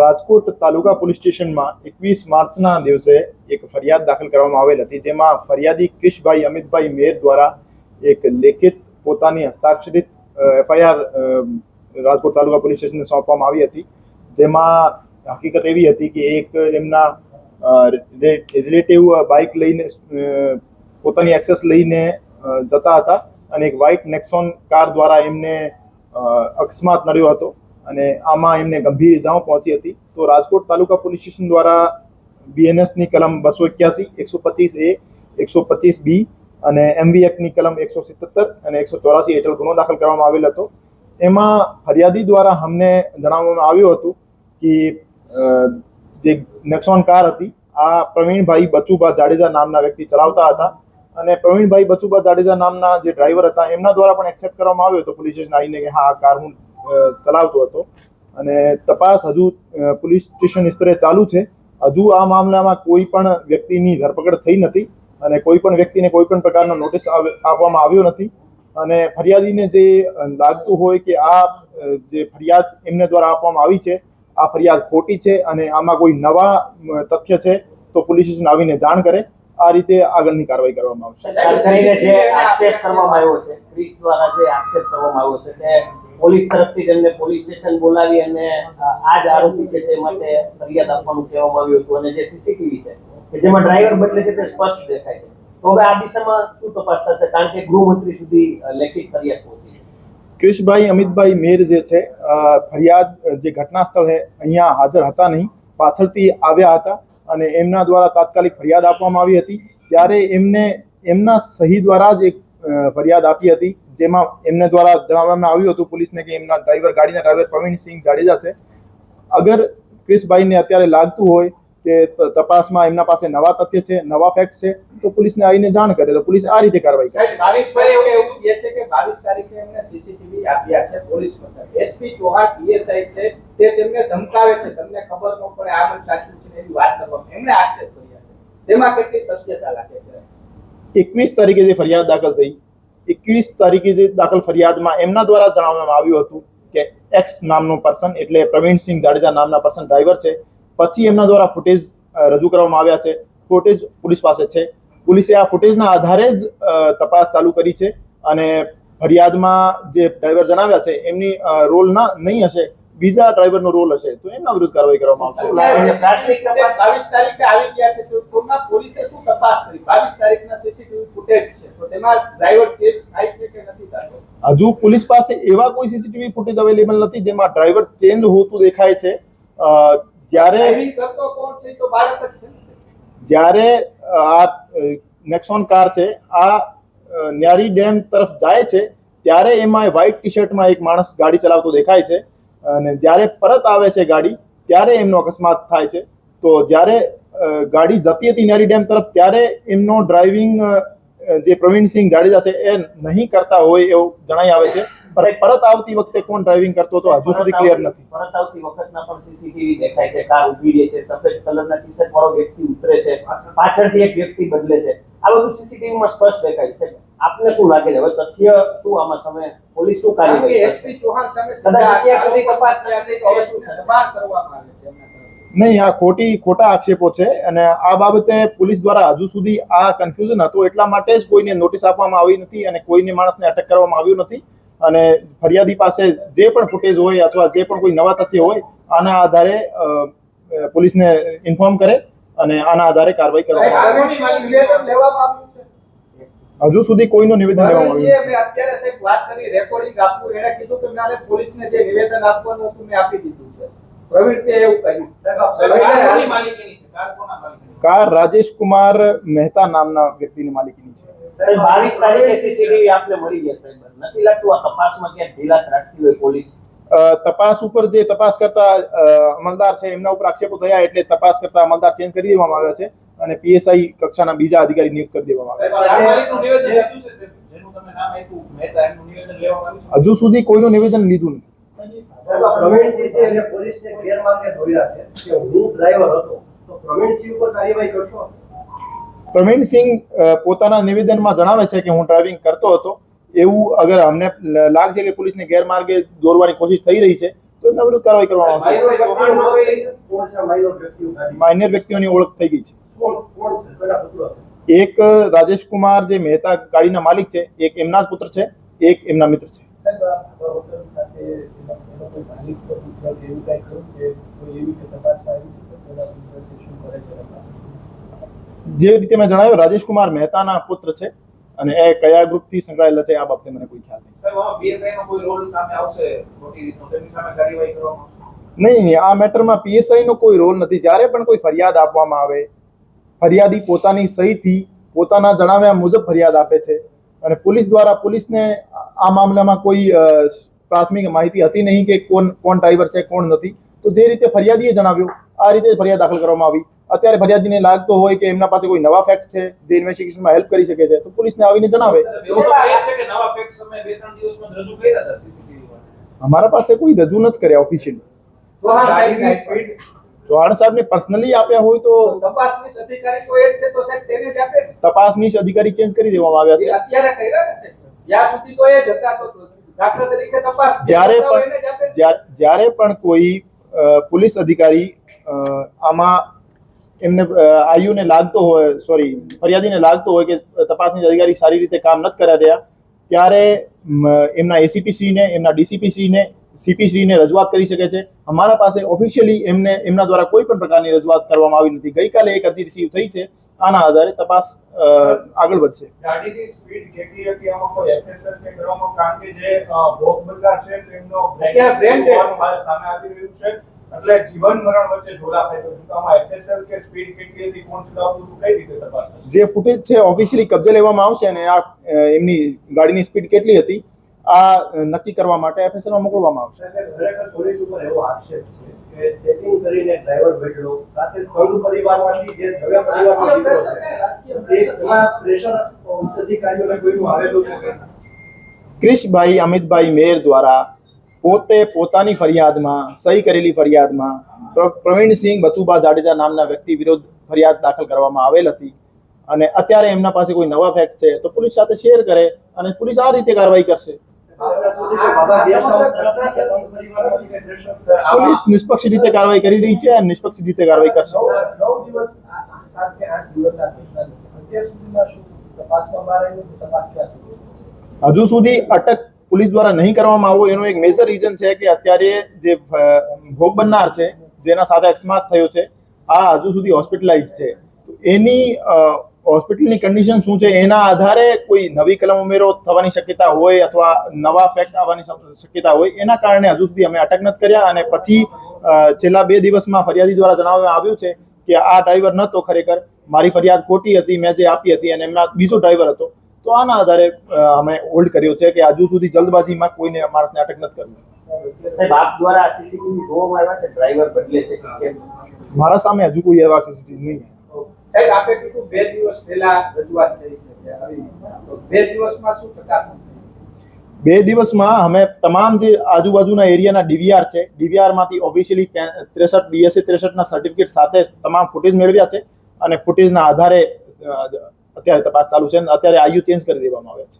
Rajkot taluka police સ્ટેશનમાં એકવીસ માર્ચના દિવસે એક ફરિયાદ દાખલ કરવામાં આવેલ હતી, જેમાં ફરિયાદી ક્રિશભાઈ અમિતભાઈ મેર દ્વારા એક લેખિત પોતાની હસ્તાક્ષરિત એફઆઈઆર રાજકોટ તાલુકા પોલીસ સ્ટેશનને સોંપવામાં આવી હતી, જેમાં હકીકત એવી હતી કે એક એમના રિલેટિવ બાઇક લઈને પોતાની એક્સેસ લઈને જતા હતા અને એક વ્હાઇટ નેક્સોન કાર દ્વારા એમને અકસ્માત નડ્યો હતો. અને આમાં એમને ગંભીર ઇજાઓ પહોંચી હતી. તો રાજકોટ તાલુકા પોલીસ સ્ટેશન દ્વારા બીએનએસની કલમ બસો એક્યાસી, એકસો પચીસ એ એકસો પચીસ બી અને એમવી એક્ટની કલમ એકસો સિત્તેર અને એકસો ચોરાસી હેઠળ ગુનો દાખલ કરવામાં આવેલ હતો. એમાં ફરિયાદી દ્વારા અમને જણાવવામાં આવ્યું હતું કે જે નેક્સોન કાર હતી, આ પ્રવીણભાઈ બચુભા જાડેજા નામના વ્યક્તિ ચલાવતા હતા અને પ્રવીણભાઈ બચુભા જાડેજા નામના જે ડ્રાઈવર હતા, એમના દ્વારા પણ એક્સેપ્ટ કરવામાં આવ્યો હતો પોલીસ સ્ટેશન આવીને કે હા, આ કાર હું ચલાવતો હતો. અને તપાસ હજુ પોલીસ સ્ટેશન સ્તરે ચાલુ છે. હજુ આ મામલામાં કોઈ પણ વ્યક્તિની ધરપકડ થઈ નથી અને કોઈ પણ વ્યક્તિને કોઈ પણ પ્રકારનો નોટિસ આપવામાં આવ્યો નથી. અને ફરિયાદીને જે લાગતું હોય કે આ જે ફરિયાદ એમને દ્વારા આપવામાં આવી છે, આ ફરિયાદ ખોટી છે અને આમાં કોઈ નવા તથ્ય છે, તો પોલીસ સ્ટેશન આવીને જાણ કરે. આ રીતે આગળની કાર્યવાહી કરવામાં આવશે. આક્ષેપ કરવામાં આવ્યો છે, ક્રિસ દ્વારા જે આક્ષેપ કરવામાં આવ્યો છે પોલીસ તરફથી તેમને પોલીસ સ્ટેશન બોલાવી અને આ જ આરોપી છે તે માટે ફરિયાદ આપવાનું કહેવામાં આવ્યું હતું અને જે સીસીટીવી છે, કે જેમાં ડ્રાઈવર બદલે છે તે સ્પષ્ટ દેખાય છે. તો હવે આ દિશામાં શું તપાસ થશે? કારણ કે ગૃહમંત્રી સુધી લેખિત ફરિયાદ પહોંચી ક્રિશભાઈ, અમિતભાઈ મેર જે છે ફરિયાદ જે ઘટના સ્થળે અહીંયા હાજર હતા નહીં. પાછળથી આવ્યા હતા અને એમના દ્વારા તાત્કાલિક ફરિયાદ આપવામાં આવી હતી. ત્યારે એમને, એમના સહી દ્વારા જ એક ફરિયાદ આપી હતી જેમાં એમને દ્વારા જણાવવામાં આવ્યું હતું પોલીસને કે એમના ડ્રાઈવર ગાડીના ડ્રાઈવર પ્રવીણસિંહ જાડેજા છે. અગર ક્રિશભાઈને અત્યારે લાગતું હોય કે તપાસમાં એમના પાસે નવા તથ્ય છે નવા ફેક્ટ છે તો પોલીસને આવીને જાણ કરે તો પોલીસ આ રીતે કાર્યવાહી કરશે. સાહેબ એવું એવું કહે છે કે બાવીસ તારીખે એમને સીસીટીવી આપ્યા છે પોલીસ મથક. એસપી ચૌહાણ પીએસઆઈ છે તે તેમને ધમકાવે છે. તમને ખબર ન પડે આ મને સાચું છે એવી વાત કરવામાં એમણે આક્ષેપ કર્યા છે. તેમાં કેટલી તથ્યતા લાગે છે? એકવીસ તારીખે જે ફરિયાદ દાખલ થઈ એકવીસ તારીખે જે દાખલ ફરિયાદમાં એમના દ્વારા જણાવવામાં આવ્યું હતું કે એક્સ નામનો પર્સન એટલે પ્રવીણસિંહ જાડેજા નામના પર્સન ડ્રાઈવર છે. પછી એમના દ્વારા ફૂટેજ રજૂ કરવામાં આવ્યા છે. ફૂટેજ પોલીસ પાસે છે. પોલીસે આ ફૂટેજના આધારે જ તપાસ ચાલુ કરી છે અને ફરિયાદમાં જે ડ્રાઈવર જણાવ્યા છે એમની રોલ ના નહીં હશે બીજા ડ્રાઈવરનો રોલ હશે તો એમના વિરુદ્ધ કાર્યવાહી કરવામાં આવશે. હજુ પોલીસ પાસે એવા કોઈ સીસીટીવી ફૂટેજ અવેલેબલ નથી જેમાં ડ્રાઈવર ચેન્જ હોતું દેખાય છે. જ્યારે જ્યારે આ નેક્સોન કાર છે આ ન્યારી ડેમ તરફ જાય છે ત્યારે એમાં વ્હાઇટ ટી શર્ટમાં એક માણસ ગાડી ચલાવતો દેખાય છે. અને જ્યારે પરત આવે છે ગાડી ત્યારે એમનો અકસ્માત થાય છે. તો જ્યારે ગાડી જતી હતી ન્યારી ડેમ તરફ ત્યારે એમનો ડ્રાઇવિંગ જે પ્રવીણસિંહ જાડેજા છે એ નહીં કરતા હોય એવું જણાઈ આવે છે. પરત આવતી વખતે કોણ ડ્રાઇવિંગ કરતો હતો? હજુ સુધી ક્લિયર નથી. પરત આવતી વખતના પણ સીસીટીવી દેખાય છે. કાર ઊભી રહે છે સફેદ કલરના ટી શર્ટ વાળો વ્યક્તિ ઉતરે છે. પાછળથી એક વ્યક્તિ બદલે છે. આ બધું સીસીટીવીમાં સ્પષ્ટ દેખાય છે. આપને શું લાગે છે? હવે તથ્ય શું આમાં સામે? પોલીસ શું કાર્યવાહી એસપી ચૌહાણ સામે કદાચ અત્યાર સુધી તપાસ થયા છે તો હવે શું દબાણ કરવામાં આવે છે નહીં આ ખોટી ખોટા આક્ષેપો છે અને આ બાબતે પોલીસ દ્વારા હજુ સુધી આ કન્ફ્યુઝન હતું એટલા માટે જ કોઈને નોટિસ આપવામાં આવી નથી અને કોઈને માણસને અટક કરવામાં આવ્યું નથી. અને ફરિયાદી પાસે જે પણ ફૂટેજ હોય અથવા જે પણ કોઈ નવા તથ્ય હોય આના આધારે પોલીસને ઇન્ફોર્મ કરે અને આના આધારે કાર્યવાહી કરવામાં આવે. હજુ સુધી કોઈનું નિવેદન લેવામાં આવ્યું નથી. અત્યારે સાહેબ વાત કરી રેકોર્ડિંગ આપવું એને કીધું કે મારે પોલીસને જે નિવેદન આપવાનું હતું મેં આપી દીધું છે. પ્રવીણસિંહે એવું કહ્યું. કોની માલિકીની છે કાર કોના માલિકીની કાર રાજેશ કુમાર મહેતા નામના વ્યક્તિની માલિકીની છે. સાહેબ બાવીસ તારીખે સીસીટીવી આપને મળી ગયા સાહેબ. નથી લાગતું આ તપાસમાં ક્યાંક ઢીલાસ રાખતી હોય પોલીસ? અ, તપાસ ઉપર જે તપાસ કરતા અમલદાર છે એમના ઉપર આક્ષેપો થયા એટલે તપાસ કરતા અમલદાર ચેન્જ કરી દેવામાં આવ્યા છે. અને પીએસઆઈ કક્ષાના બીજા અધિકારી નિયુક્ત કરી દેવામાં હજુ સુધી કોઈનું નિવેદન લીધું નથી. પ્રવીણસિંહ છે એને પોલીસને ગેરમાર્ગે દોર્યા છે. કે હું ડ્રાઈવર હતો. તો પ્રવીણસિંહ ઉપર કાર્યવાહી કરશો? પ્રવીણસિંહ અ, પોતાના નિવેદનમાં જણાવે છે કે હું ડ્રાઇવિંગ કરતો હતો. એવું અગર અમને લાગશે કે પોલીસને ગેરમાર્ગે દોરવાની કોશિશ થઈ રહી છે તો એમના વિરુદ્ધ કાર્યવાહી કરવામાં આવશે. માઇનર વ્યક્તિઓની ઓળખ થઈ ગઈ છે. એક રાજેશ કુમાર જે મહેતા ગાડીના માલિક છે એક એમના જ પુત્ર છે એક એમના મિત્ર છે. જે રીતે મેં જણાવ્યું રાજેશ કુમાર મહેતાના પુત્ર છે અને એ કયા ગ્રુપથી સંકળાયેલા છે આ બાબતે મને કોઈ ખ્યાલ નહીં. સાહેબ આમાં નો કોઈ રોલ સામે આવશે? મોટી રીતનો? તેમની સામે કાર્યવાહી કરવામાં નહીં નહીં આ મેટરમાં પીએસઆઈ નો કોઈ રોલ નથી. જ્યારે પણ કોઈ ફરિયાદ આપવામાં આવે ફરિયાદી પોતાની સહીથી પોતાના જણાવ્યા મુજબ ફરિયાદ આપે છે. અને પોલીસ દ્વારા પોલીસને આ મામલામાં કોઈ પ્રાથમિક માહિતી હતી નહીં કે કોણ કોણ ડ્રાઈવર છે કોણ નથી. તો જે રીતે ફરિયાદીએ જણાવ્યું આ રીતે ફરિયાદ દાખલ કરવામાં આવી. અત્યારે ફરિયાદીને લાગતો હોય કે એમના પાસે કોઈ નવા ફેક્ટ છે જે ઇન્વેસ્ટિગેશનમાં હેલ્પ કરી શકે છે તો પોલીસને આવીને જણાવે. સર, એવું તો કહે છે કે નવા ફેક્ટ અમે બે ત્રણ દિવસમાં જ રજૂ કર્યા હતા CCTV માં અમારા પાસે કોઈ રજૂ નથી કર્યા ઓફિશિયલી ચૌહાણ સાહેબને પર્સનલી આપ્યા હોય તો તપાસની અધિકારી તો જ છે તો સાહેબ તેને જ આપે તપાસનીશ અધિકારી ચેન્જ કરી દેવામાં આવ્યા છે. અત્યારે કર્યા ને ત્યાં સુધી તો એ જ હતા તો દાખલા તરીકે તપાસ જ્યારે પણ. જ્યારે કોઈ પોલીસ અધિકારી આમાં એમને આયુને લાગતો હોય સોરી ફરિયાદીને લાગતો હોય કે તપાસની અધિકારી સારી રીતે કામ નથી કર્યા રહ્યા ત્યારે એમના એસીપીસીને એમના ડીસીપી શ્રીને સીપી શ્રીને રજૂઆત કરી શકે છે. અમારા પાસે ઓફિશિયલી એમને એમના દ્વારા કોઈ પણ પ્રકારની રજૂઆત કરવામાં આવી નથી. ગઈકાલે એક અરજી રિસીવ થઈ છે. આના આધારે તપાસ આગળ વધશે. ગાડીની સ્પીડ કેટલી હતી? આમાં કોઈ એફએસએલ કે કરવામાં? કારણ કે જે ભોગ બનનાર છે તેમનો અત્યારે brain dead. હોવાનું હાલ સામે આવી રહ્યું છે. એટલે જીવન મરણ વચ્ચે ઝોલા થઈ ગયું છે. તો આમાં એફએસએલ કે સ્પીડ કેટલી હતી? કોણ ચલાવતું કઈ રીતે તપાસ જે ફૂટેજ છે ઓફિશિયલી કબજે લેવામાં આવશે અને આ એમની ગાડીની સ્પીડ કેટલી હતી? આ નક્કી કરવા માટે એફએસએલમાં મોકલવામાં આવશે. પોલીસ ઉપર એવો આક્ષેપ છે કે સેટિંગ કરીને ડ્રાઈવર બેઠલો સાથે સંઘ પરિવારમાંથી જે નવા પરિવારનો દીકરો છે એમાં પ્રેશર ઉચ્ચ અધિકારીઓને કોઈનું આવેલું છે ક્રિશભાઈ અમિતભાઈ મેર દ્વારા પોતે પોતાની ફરિયાદમાં સહી કરેલી ફરિયાદમાં પ્ર- પ્રવીણસિંહ બચુબા જાડેજા નામના વ્યક્તિ વિરુદ્ધ ફરિયાદ દાખલ કરવામાં આવેલ હતી અને અત્યારે એમના પાસે કોઈ નવા ફેક્ટ છે તો પોલીસ સાથે શેર કરે અને પોલીસ આ રીતે કાર્યવાહી કરશે. પોલીસ નિષ્પક્ષ રીતે કાર્યવાહી કરી રહી છે અને નિષ્પક્ષ રીતે કાર્યવાહી કરશે. હજુ સુધી અટક પોલીસ દ્વારા નહીં કરવામાં આવો એનું એક મેજર રીઝન છે કે અત્યારે જે ભોગ બનનાર છે જેના સાથે અકસ્માત થયો છે આ હજુ સુધી હોસ્પિટલાઇઝ છે. એની હોસ્પિટલની કન્ડિશન શું છે? એના આધારે કોઈ નવી કલમ ઉમેરો થવાની શક્યતા હોય અથવા નવા ફેક્ટ આવવાની શક્યતા હોય એના કારણે હજુ સુધી અમે અટક નથી કર્યા અને પછી છેલ્લા બે દિવસમાં ફરિયાદી દ્વારા જણાવવામાં આવ્યું છે કે આ ડ્રાઈવર નહોતો ખરેખર. મારી ફરિયાદ ખોટી હતી મેં જે આપી હતી અને એમના બીજો ડ્રાઈવર હતો. તો આના આધારે અમે હોલ્ડ કર્યો છે કે હજુ સુધી જલ્દબાજીમાં કોઈને માણસને અટક નથી કરવી દ્વારા સીસીટીવી જોવામાં આવ્યા છે? ડ્રાઈવર બદલે છે મારા સામે હજુ કોઈ એવા સીસીટીવી નહીં સાહેબ, આપે કીધું બે દિવસ પહેલા રજૂઆત થઈ છે બે દિવસમાં શું ચકાસણી બે દિવસમાં અમે તમામ જે આજુબાજુના એરિયાના ડીવીઆર છે. ડીવીઆરમાંથી ઓફિશિયલી ત્રેસઠ બીએસસી ત્રેસઠના સર્ટિફિકેટ સાથે તમામ ફૂટેજ મેળવ્યા છે અને ફૂટેજના આધારે અત્યારે તપાસ ચાલુ છે અને અત્યારે આયુ ચેન્જ કરી દેવામાં આવ્યા છે.